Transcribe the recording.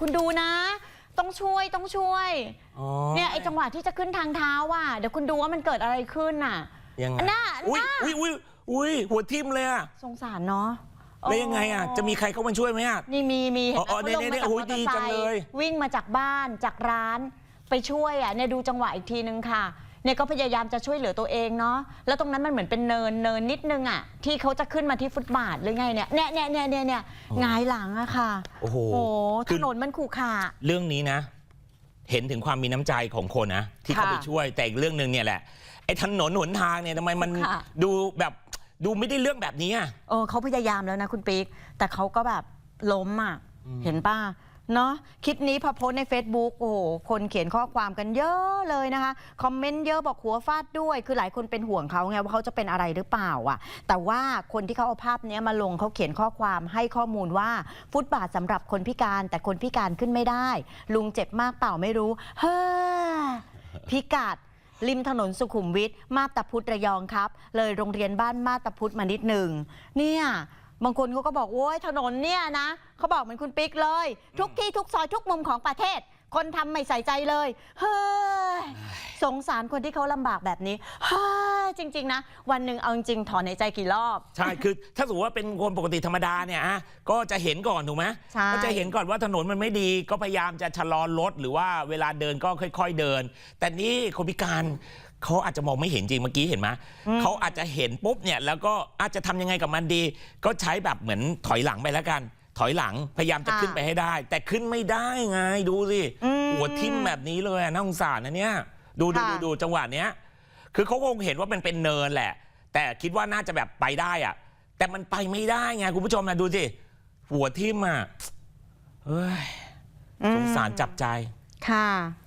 คุณดูนะ ต้องช่วยต้องช่วยอ๋อ เนี่ยไอ้จังหวะที่จะขึ้นทางเท้าอะเดี๋ยวคุณดูว่ามันเกิดอะไรขึ้นน่ะ ยังไงอันน่ะอุ้ยน่ะอุ้ยอุ้ยอุ้ยหัวทิ่มเลยอะสงสารเนาะแล้วยังไงอะจะมีใครเข้ามาช่วยไหมอะ นี่มีมีเห็นไหมอ๋อเขาลงเนี่มายจากๆโอ้มยอเตอดีร์ไซจังเลยค์วิ่งมาจากบ้านจากร้านไปช่วยอะเนี่ยดูจังหวะอีกทีนึงค่ะ เนี่ยก็พยายามจะช่วยเหลือตัวเองเนาะแล้วตรงนั้นมันเหมือนเป็นเนินเนินนิดนึงอะที่เขาจะขึ้นมาที่ฟุตบาทหรือไงเนี่ยเนี่ยเนี่ยเนี่ยเนี่ยเนี่ยหงายหลังอะค่ะโอ้โหโอ้ถคือนนมันขรุขระ เรื่องนี้นะ เห็นถึงความมีน้ำใจของคนนะที่เขาค่ะไปช่วย แต่อีกเรื่องหนึ่งเนี่ยแหละไอ้ถนนหนทางเนี่ยทำไมมันค่ะ ดูแบบดูไม่ได้เรื่องแบบนี้อะ เออเขาพยายามแล้วนะคุณปิ๊กแต่เขาก็แบบล้มอะอืมเห็นป่ะ เนาะคลิปนี้พอโพสใน Facebook โอ้โหคนเขียนข้อความกันเยอะเลยนะคะ คอมเมนต์เยอะบอกหัวฟาดด้วย คือหลายคนเป็นห่วงเขาไงว่าเขาจะเป็นอะไรหรือเปล่าอะ แต่ว่าคนที่เขาเอาภาพนี้มาลงเขาเขียนข้อความให้ข้อมูลว่า ฟุตบาทสำหรับคนพิการแต่คนพิการขึ้นไม่ได้ ลุงเจ็บมากเปล่าไม่รู้ เฮ้อพิกัดริมถนนสุขุมวิทมาบตาพุธระยองครับ เลยโรงเรียนบ้านมาบตาพุธมานิดหนึ่งเนี่ย บางคนเขาก็บอกโอ้ยถนนเนี่ยนะเขาบอกเหมือนคุณปิ๊กเลย ทุกที่ทุกซอยทุกมุมของประเทศ คนทำไม่ใส่ใจเลย เฮ้ย สงสารคนที่เขาลำบากแบบนี้เฮ้ยจริง ๆ นะ วันหนึ่งเอาจริงๆถอนในใจกี่รอบ ใช่ คือถ้าสมมติว่าเป็นคนปกติธรรมดาเนี่ยอะก็จะเห็นก่อนถูกไหมใช่ ก็จะเห็นก่อนว่าถนนมันไม่ดี ก็พยายามจะชะลอรถหรือว่าเวลาเดินก็ค่อย ๆเดิน แต่นี่คนพิการ เขาอาจจะมองไม่เห็นจริงเมื่อกี้เห็นไหมเขาอาจจะเห็นปุ๊บเนี่ยแล้วก็อาจจะทำยังไงกับมันดี ก็ใช้แบบเหมือนถอยหลังไปแล้วกัน ถอยหลังพยายามจะค่ะขึ้นไปให้ได้ แต่ขึ้นไม่ได้ไงดูสิอืมหัวทิ่มแบบนี้เลยอะน่าสงสารนะเนี่ยดูดูค่ะดูดูจังหวะเนี้ยคือเขาคงเห็นว่ามันเป็นเนินแหละ แต่คิดว่าน่าจะแบบไปได้อะแต่มันไปไม่ได้ไงคุณผู้ชมนะดูสิหัวทิ่มอะเฮ้ยสงสารจับใจค่ะอะ